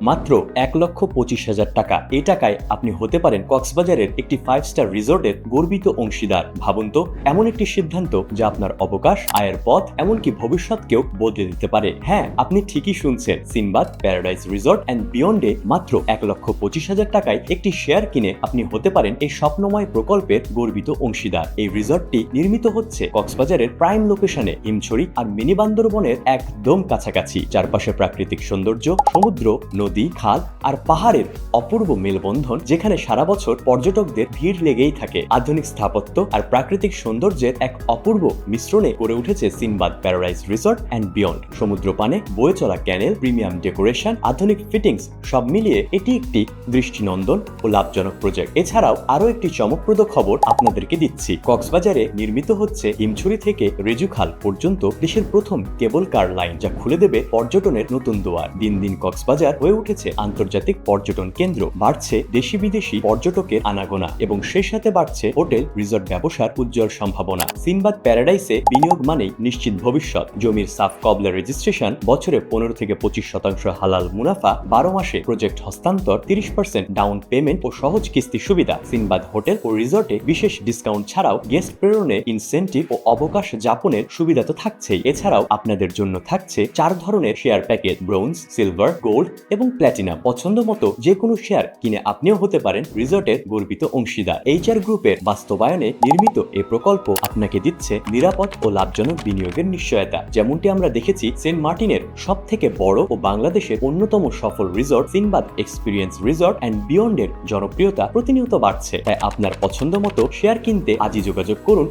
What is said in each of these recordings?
মাত্র এক লক্ষ পঁচিশ হাজার টাকা। এই টাকায় আপনি হতে পারেন কক্সবাজারের একটি ফাইভ স্টার রিসোর্টের গর্বিত অংশীদার। ভাবুন তো, এমন একটি সিদ্ধান্ত যা আপনার অবকাশ, আয়ের পথ, এমনকি ভবিষ্যৎকেও বদলে দিতে পারে। হ্যাঁ আপনি ঠিকই শুনছেন, সিনবাদ প্যারাডাইস রিসোর্ট অ্যান্ড বিয়ন্ডে মাত্র এক লক্ষ পঁচিশ হাজার টাকায় একটি শেয়ার কিনে আপনি হতে পারেন এই স্বপ্নময় প্রকল্পের গর্বিত অংশীদার। এই রিসোর্টটি নির্মিত হচ্ছে কক্সবাজারের প্রাইম লোকেশনে হিমছড়ি আর মিনি বান্দরবনের একদম কাছাকাছি। চারপাশে প্রাকৃতিক সৌন্দর্য, সমুদ্র, নদী খাল আর পাহাড়ের অপূর্ব মেলবন্ধন যেখানে সারা বছর পর্যটকদের ভিড় লেগেই থাকে। আধুনিক স্থাপত্য আর প্রাকৃতিক সৌন্দর্যের এক অপূর্ব মিশ্রণে গড়ে উঠেছে Sinbad paradise resort and beyond. সমুদ্র পানে বয়ে চলা ক্যানেল, প্রিমিয়াম ডেকোরেশন, আধুনিক ফিটিংস সব মিলিয়ে এটি একটি দৃষ্টিনন্দন ও লাভজনক প্রজেক্ট। এছাড়াও আরও একটি চমকপ্রদ খবর আপনাদেরকে দিচ্ছি। কক্সবাজারে নির্মিত হচ্ছে হিমছড়ি থেকে রেজুখাল পর্যন্ত দেশের প্রথম কেবল কার লাইন যা খুলে দেবে পর্যটনের নতুন দুয়ার। দিন দিন কক্সবাজার হয়ে উঠেছে আন্তর্জাতিক পর্যটন কেন্দ্র। বাড়ছে দেশি বিদেশি পর্যটকের আনাগোনা এবং সেই সাথে বাড়ছে হোটেল, রিসর্ট ব্যবসার উজ্জ্বল সম্ভাবনা। সিনবাদ প্যারাডাইসে বিনিয়োগ মানেই নিশ্চিত ভবিষ্যৎ। জমির সাফ কবলা রেজিস্ট্রেশন বছরে পনেরো থেকে পঁচিশ শতাংশ হালাল মুনাফা, বারো মাসে প্রজেক্ট হস্তান্তর, তিরিশ পার্সেন্ট ডাউন পেমেন্ট ও সহজ কিস্তি সুবিধা। সিনবাদ হোটেল ও রিসর্টে বিশেষ ডিসকাউন্ট ছাড়াও গেস্ট প্রেরণে ইনসেন্টিভ ও অবকাশ যাপনের সুবিধা তো থাকছেই। এছাড়াও আপনাদের জন্য থাকছে চার ধরনের share package, bronze, silver, gold এবং প্ল্যাটিনাম পছন্দ মতো যে কোনো শেয়ার কিনে আপনিও হতে পারেন রিসর্টের গর্বিত অংশীদার। এইচআর গ্রুপের বাস্তবায়নে নির্মিত এই প্রকল্প আপনাকে দিচ্ছে নিরাপদ ও লাভজনক বিনিয়োগের নিশ্চয়তা। যেমনটি আমরা দেখেছি, সেন্ট মার্টিনের সব থেকে বড় ও বাংলাদেশের অন্যতম সফল resort Sinbad experience resort and বিয়ন্ডের জনপ্রিয়তা প্রতিনিয়ত বাড়ছে। তাই আপনার পছন্দ মতো শেয়ার কিনতে আজই যোগাযোগ করুন।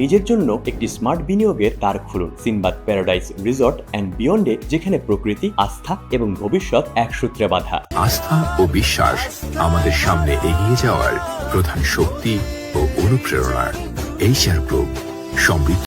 নিজের জন্য একটি স্মার্ট বিনিয়োগের দ্বার খুলুন। সিনবাদ প্যারাডাইস রিসর্ট অ্যান্ড বিয়ন্ডে, যেখানে প্রকৃতি, আস্থা এবং ভবিষ্যৎ এক সূত্রে বাঁধা। আস্থা ও বিশ্বাস আমাদের সামনে এগিয়ে যাওয়ার প্রধান শক্তি ও অনুপ্রেরণা এইচআর গ্রুপ সমৃদ্ধ।